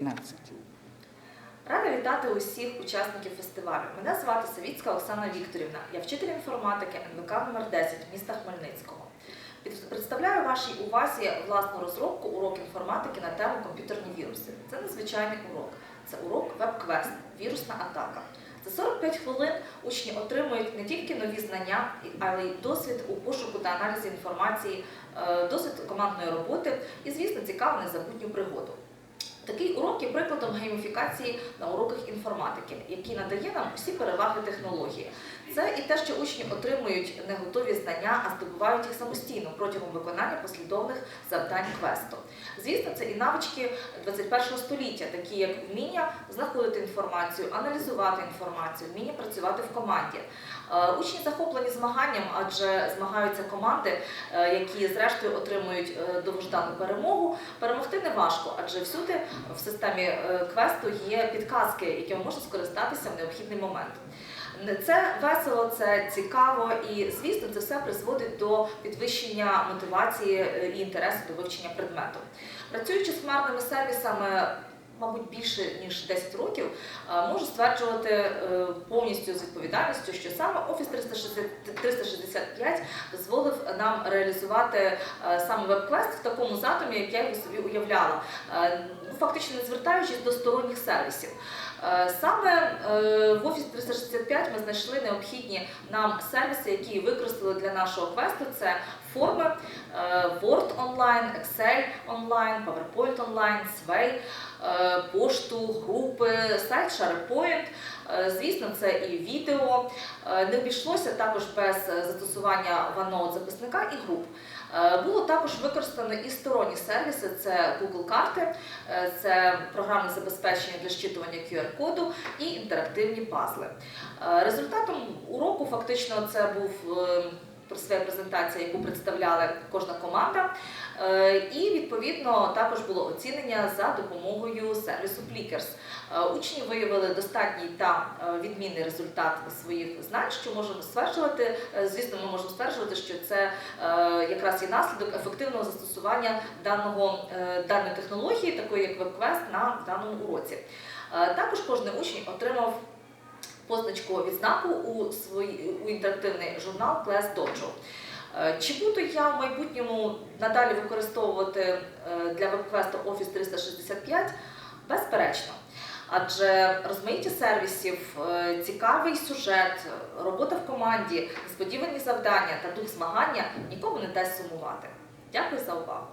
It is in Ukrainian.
15. Рада вітати усіх учасників фестивалю. Мене звати Савіцька Оксана Вікторівна. Я вчитель інформатики НВК номер 10 міста Хмельницького. Представляю вашій увазі власну розробку урок інформатики на тему комп'ютерні віруси. Це незвичайний урок. Це урок веб-квест, вірусна атака. За 45 хвилин учні отримують не тільки нові знання, але й досвід у пошуку та аналізі інформації, е, досвід командної роботи і, звісно, цікаву незабутню пригоду. Такий урок є прикладом гейміфікації на уроках інформатики, який надає нам всі переваги технології. Це і те, що учні отримують не готові знання, а здобувають їх самостійно протягом виконання послідовних завдань квесту. Звісно, це і навички 21-го століття, такі як вміння знаходити інформацію, аналізувати інформацію, вміння працювати в команді. Е, Учні захоплені змаганням, адже змагаються команди, е, які зрештою отримують е, довгождану перемогу. Перемогти не важко, адже всюди в системі е, квесту є підказки, якими можна скористатися в необхідний момент. Це весело, це цікаво і, звісно, це все призводить до підвищення мотивації е, і інтересу до вивчення предмету. Працюючи з хмарними сервісами. Мабуть, більше ніж 10 років е, можу стверджувати повністю з відповідальністю, що саме Office 365 дозволив нам реалізувати е, саме веб-квест в такому задумі, як я його собі уявляла, Е, ну, фактично не звертаючись до сторонніх сервісів. Е, Саме в Office 365 ми знайшли необхідні нам сервіси, які використали для нашого квесту. Це форми Word онлайн, Excel онлайн, PowerPoint онлайн, Sway, пошту, групи, сайт SharePoint. Е, Звісно, це і відео. Е, Не обійшлося також без е, застосування OneNote записника і груп. Було також використано і сторонні сервіси: це Google карти, це програмне забезпечення для щитування QR-коду і інтерактивні пазли. Результатом уроку фактично це був е, своя презентація, яку представляла кожна команда. Е, І відповідно також було оцінення за допомогою сервісу Plickers. Е, Учні виявили достатній та е, відмінний результат своїх знань, що можемо стверджувати. Звісно, ми можемо стверджувати, що це якраз є наслідок ефективного застосування даного даної технології, такої як WebQuest, на даному уроці. Також кожен учень отримав позначку відзнаку у свій у інтерактивний журнал Class Dojo. Е, Чи буду я в майбутньому надалі використовувати е, для веб-квесту Office 365? Безперечно. Адже розмаїття сервісів, е, цікавий сюжет, робота в команді, несподівані завдання та дух змагання нікому не дасть сумувати. Дякую за увагу.